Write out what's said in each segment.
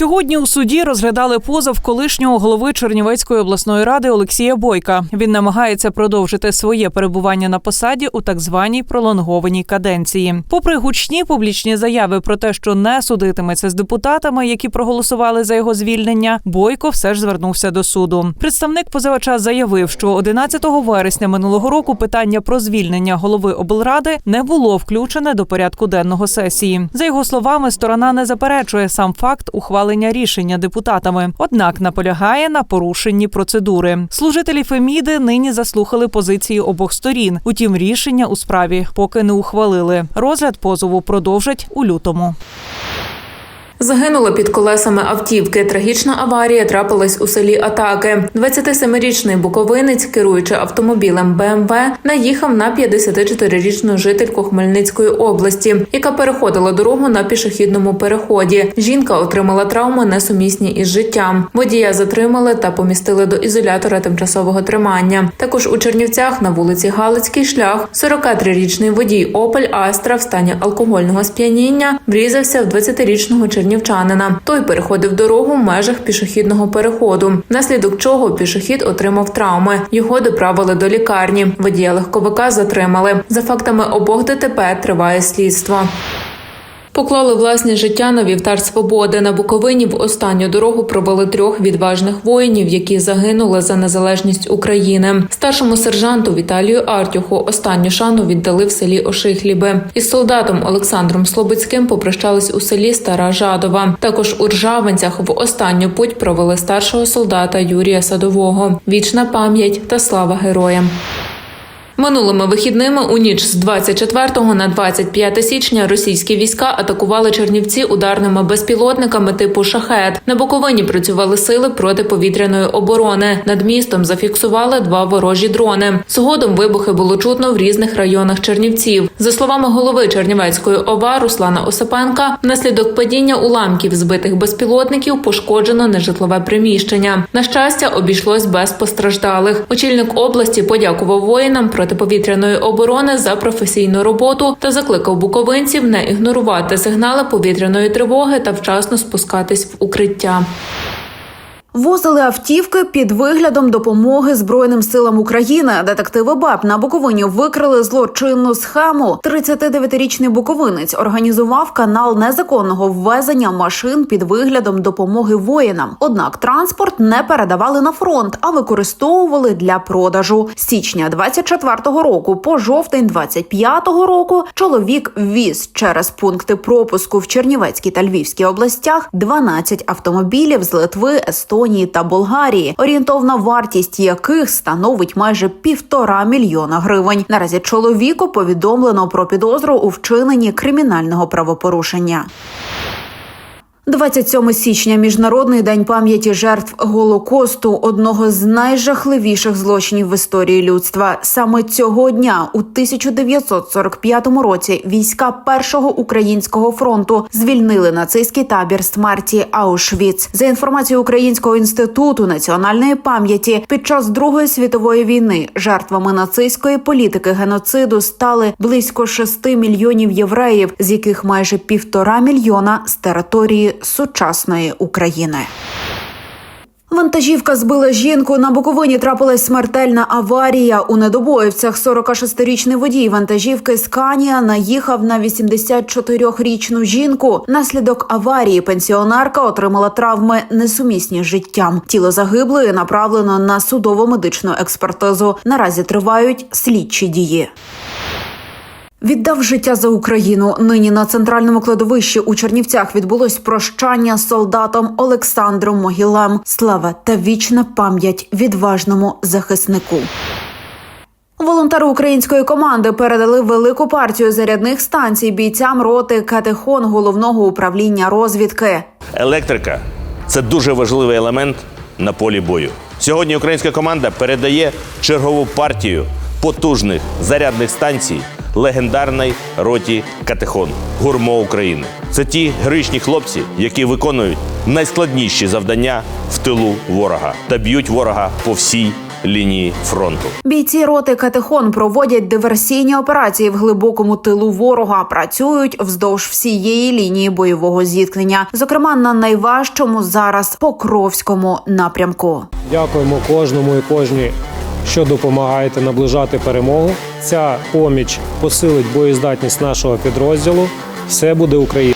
Сьогодні у суді розглядали позов колишнього голови Чернівецької обласної ради Олексія Бойка. Він намагається продовжити своє перебування на посаді у так званій пролонгованій каденції. Попри гучні публічні заяви про те, що не судитиметься з депутатами, які проголосували за його звільнення, Бойко все ж звернувся до суду. Представник позивача заявив, що 11 вересня минулого року питання про звільнення голови облради не було включене до порядку денного сесії. За його словами, сторона не заперечує сам факт ухвалення рішення депутатами, однак наполягає на порушенні процедури. Служителі Феміди нині заслухали позиції обох сторін. Утім, рішення у справі поки не ухвалили. Розгляд позову продовжать у лютому. Загинула під колесами автівки. Трагічна аварія трапилась у селі Атаки. 27-річний буковинець, керуючи автомобілем БМВ, наїхав на 54-річну жительку Хмельницької області, яка переходила дорогу на пішохідному переході. Жінка отримала травми несумісні із життям. Водія затримали та помістили до ізолятора тимчасового тримання. Також у Чернівцях на вулиці Галицький шлях 43-річний водій Опель Астра в стані алкогольного сп'яніння врізався в 20-річного чернівчанина. Той переходив дорогу в межах пішохідного переходу, внаслідок чого пішохід отримав травми. Його доправили до лікарні. Водія легковика затримали. За фактами обох ДТП триває слідство. Поклали власне життя на вівтар свободи на Буковині. В останню дорогу провели трьох відважних воїнів, які загинули за незалежність України. Старшому сержанту Віталію Артюху останню шану віддали в селі Ошихліби. Із солдатом Олександром Слободським попрощались у селі Стара Жадова. Також у Ржавинцях в останню путь провели старшого солдата Юрія Садового. Вічна пам'ять та слава героям. Минулими вихідними у ніч з 24 на 25 січня російські війська атакували Чернівці ударними безпілотниками типу шахет. На Буковині працювали сили протиповітряної оборони. Над містом зафіксували два ворожі дрони. Згодом вибухи було чутно в різних районах Чернівців. За словами голови Чернівецької ОВА Руслана Осипенка, внаслідок падіння уламків збитих безпілотників пошкоджено нежитлове приміщення. На щастя, обійшлось без постраждалих. Очільник області подякував воїнам протиповітряної оборони за професійну роботу та закликав буковинців не ігнорувати сигнали повітряної тривоги та вчасно спускатись в укриття. Возили автівки під виглядом допомоги Збройним силам України. Детективи БАП на Буковині викрили злочинну схему. 39-річний буковинець організував канал незаконного ввезення машин під виглядом допомоги воїнам. Однак транспорт не передавали на фронт, а використовували для продажу. З січня 24-го року по жовтень 25-го року чоловік ввіз через пункти пропуску в Чернівецькій та Львівській областях 12 автомобілів з Литви, Естонії та Болгарії, орієнтовна вартість яких становить майже півтора мільйона гривень. Наразі чоловіку повідомлено про підозру у вчиненні кримінального правопорушення. 27 січня міжнародний день пам'яті жертв голокосту, одного з найжахливіших злочинів в історії людства. Саме цього дня, у 1945 році, війська першого українського фронту звільнили нацистський табір смерті Аушвіц. За інформацією Українського інституту національної пам'яті, під час Другої світової війни жертвами нацистської політики геноциду стали близько 6 мільйонів євреїв, з яких майже півтора мільйона з території сучасної України. Вантажівка збила жінку. На Буковині трапилась смертельна аварія. У недобоївцях 46-річний водій вантажівки Сканія наїхав на 84-річну жінку. Наслідок аварії пенсіонерка отримала травми несумісні з життям. Тіло загиблої направлено на судово-медичну експертизу. Наразі тривають слідчі дії. Віддав життя за Україну. Нині на центральному кладовищі у Чернівцях відбулось прощання з солдатом Олександром Могілем. Слава та вічна пам'ять відважному захиснику. Волонтери української команди передали велику партію зарядних станцій бійцям роти Катехон головного управління розвідки. Електрика це дуже важливий елемент на полі бою. Сьогодні українська команда передає чергову партію потужних зарядних станцій легендарної роті Катехон Гурмо України. Це ті героїчні хлопці, які виконують найскладніші завдання в тилу ворога та б'ють ворога по всій лінії фронту. Бійці роти Катехон проводять диверсійні операції в глибокому тилу ворога. Працюють вздовж всієї лінії бойового зіткнення, зокрема на найважчому зараз Покровському напрямку. Дякуємо кожному і кожній, що допомагаєте наближати перемогу. Ця поміч посилить боєздатність нашого підрозділу. Все буде Україна.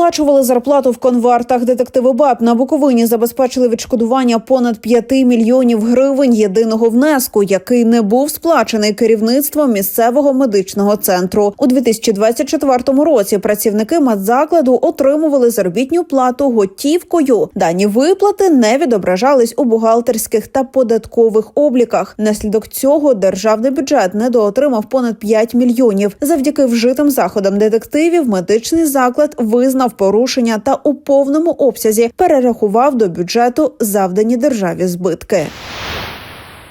Виплачували зарплату в конвертах. Детективи БАП на Буковині забезпечили відшкодування понад 5 мільйонів гривень єдиного внеску, який не був сплачений керівництвом місцевого медичного центру. У 2024 році працівники медзакладу отримували заробітню плату готівкою. Дані виплати не відображались у бухгалтерських та податкових обліках. Наслідок цього державний бюджет недоотримав понад 5 мільйонів. Завдяки вжитим заходам детективів медичний заклад визнав порушення та у повному обсязі перерахував до бюджету завдані державі збитки.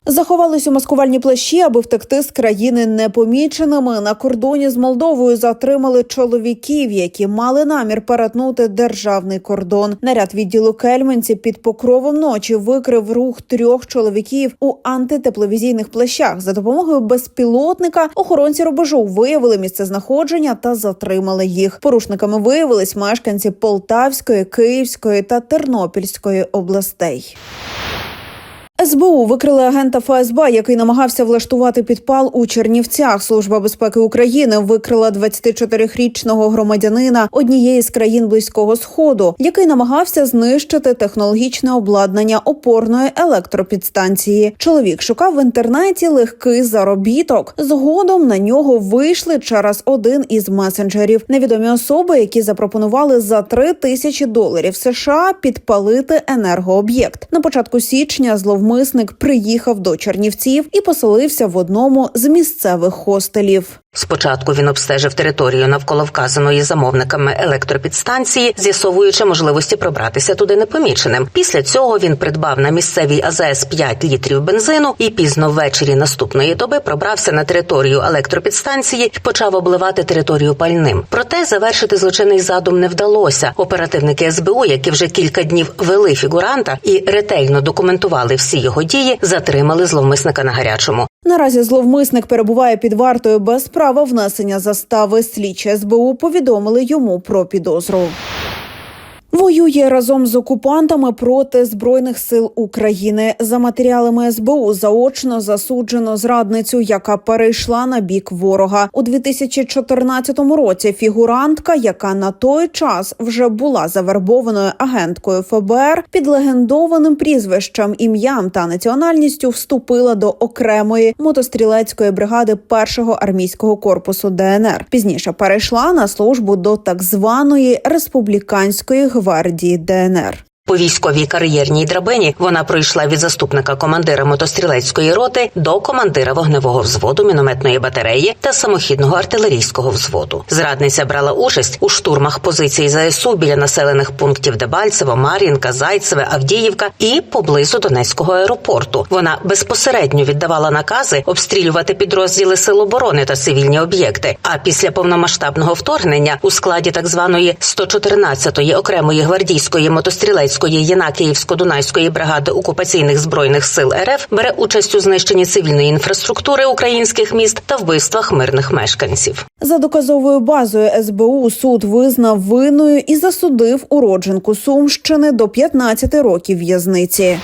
Заховались у маскувальні плащі, аби втекти з країни непоміченими. На кордоні з Молдовою затримали чоловіків, які мали намір перетнути державний кордон. Наряд відділу Кельменці під покровом ночі викрив рух трьох чоловіків у антитепловізійних плащах. За допомогою безпілотника охоронці рубежу виявили місце знаходження та затримали їх. Порушниками виявились мешканці Полтавської, Київської та Тернопільської областей. СБУ викрили агента ФСБ, який намагався влаштувати підпал у Чернівцях. Служба безпеки України викрила 24-річного громадянина однієї з країн близького сходу, який намагався знищити технологічне обладнання опорної електропідстанції. Чоловік шукав в інтернеті легкий заробіток. Згодом на нього вийшли через один із месенджерів. Невідомі особи, які запропонували за 3 тисячі доларів США підпалити енергооб'єкт. На початку січня зловмисник приїхав до Чернівців і поселився в одному з місцевих хостелів. Спочатку він обстежив територію навколо вказаної замовниками електропідстанції, з'ясовуючи можливості пробратися туди непоміченим. Після цього він придбав на місцевій АЗС 5 літрів бензину і пізно ввечері наступної доби пробрався на територію електропідстанції і почав обливати територію пальним. Проте завершити злочинний задум не вдалося. Оперативники СБУ, які вже кілька днів вели фігуранта і ретельно документували всі його дії, затримали зловмисника на гарячому. Наразі зловмисник перебуває під вартою без права внесення застави. Слідчі СБУ повідомили йому про підозру. Воює разом з окупантами проти збройних сил України за матеріалами СБУ. Заочно засуджено зрадницю, яка перейшла на бік ворога у 2014 році. Фігурантка, яка на той час вже була завербованою агенткою ФБР, під легендованим прізвищем, ім'ям та національністю вступила до окремої мотострілецької бригади першого армійського корпусу ДНР. Пізніше перейшла на службу до так званої республіканської гвардії ДНР. По військовій кар'єрній драбині вона пройшла від заступника командира мотострілецької роти до командира вогневого взводу мінометної батареї та самохідного артилерійського взводу. Зрадниця брала участь у штурмах позицій ЗСУ біля населених пунктів Дебальцево, Мар'їнка, Зайцеве, Авдіївка і поблизу Донецького аеропорту. Вона безпосередньо віддавала накази обстрілювати підрозділи сил оборони та цивільні об'єкти. А після повномасштабного вторгнення у складі так званої 114-ї окремої гвардійської мотострілецької Єнакіївсько-Дунайської бригади окупаційних збройних сил РФ бере участь у знищенні цивільної інфраструктури українських міст та вбивствах мирних мешканців. За доказовою базою СБУ суд визнав винною і засудив уродженку Сумщини до 15 років в'язниці.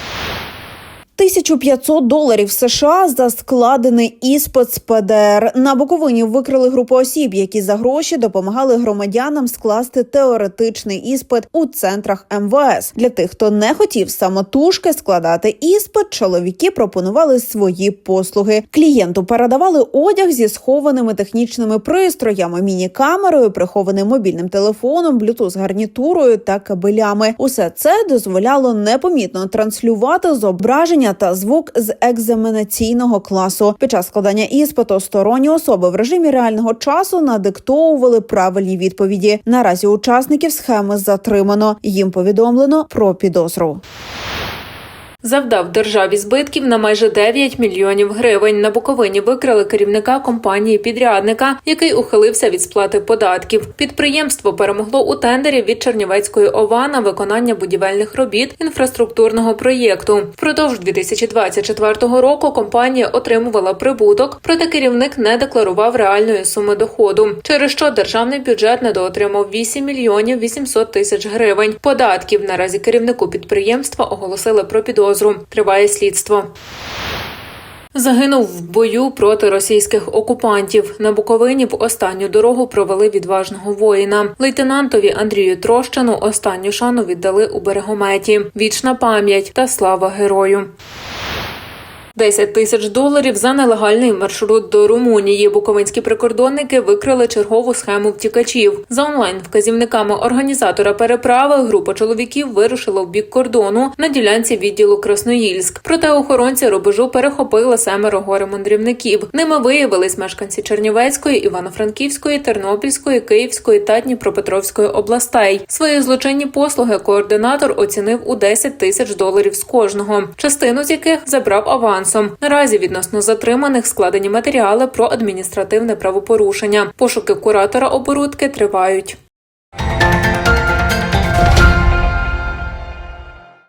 1500 доларів США за складений іспит з ПДР. На Буковині викрили групу осіб, які за гроші допомагали громадянам скласти теоретичний іспит у центрах МВС. Для тих, хто не хотів самотужки складати іспит, чоловіки пропонували свої послуги. Клієнту передавали одяг зі схованими технічними пристроями, міні-камерою, прихованим мобільним телефоном, блютуз гарнітурою та кабелями. Усе це дозволяло непомітно транслювати зображення та звук з екзаменаційного класу. Під час складання іспиту сторонні особи в режимі реального часу надиктовували правильні відповіді. Наразі учасників схеми затримано. Їм повідомлено про підозру. Завдав державі збитків на майже 9 мільйонів гривень. На Буковині викрили керівника компанії підрядника, який ухилився від сплати податків. Підприємство перемогло у тендері від Чернівецької ОВА на виконання будівельних робіт інфраструктурного проєкту. Впродовж 2024 року компанія отримувала прибуток, проте керівник не декларував реальної суми доходу, через що державний бюджет недоотримав 8 мільйонів 800 тисяч гривень. Податків наразі керівнику підприємства оголосили про підозру. Триває слідство. Загинув в бою проти російських окупантів. На Буковині в останню дорогу провели відважного воїна. Лейтенантові Андрію Трощину останню шану віддали у берегометі. Вічна пам'ять та слава герою. 10 тисяч доларів за нелегальний маршрут до Румунії. Буковинські прикордонники викрили чергову схему втікачів. За онлайн вказівниками організатора переправи група чоловіків вирушила в бік кордону на ділянці відділу Красноїльськ. Проте охоронці рубежу перехопили семеро горе-мандрівників. Ними виявились мешканці Чернівецької, Івано-Франківської, Тернопільської, Київської та Дніпропетровської областей. Свої злочинні послуги координатор оцінив у 10 тисяч доларів з кожного, частину з яких забрав авансом. Наразі відносно затриманих складені матеріали про адміністративне правопорушення. Пошуки куратора оборудки тривають.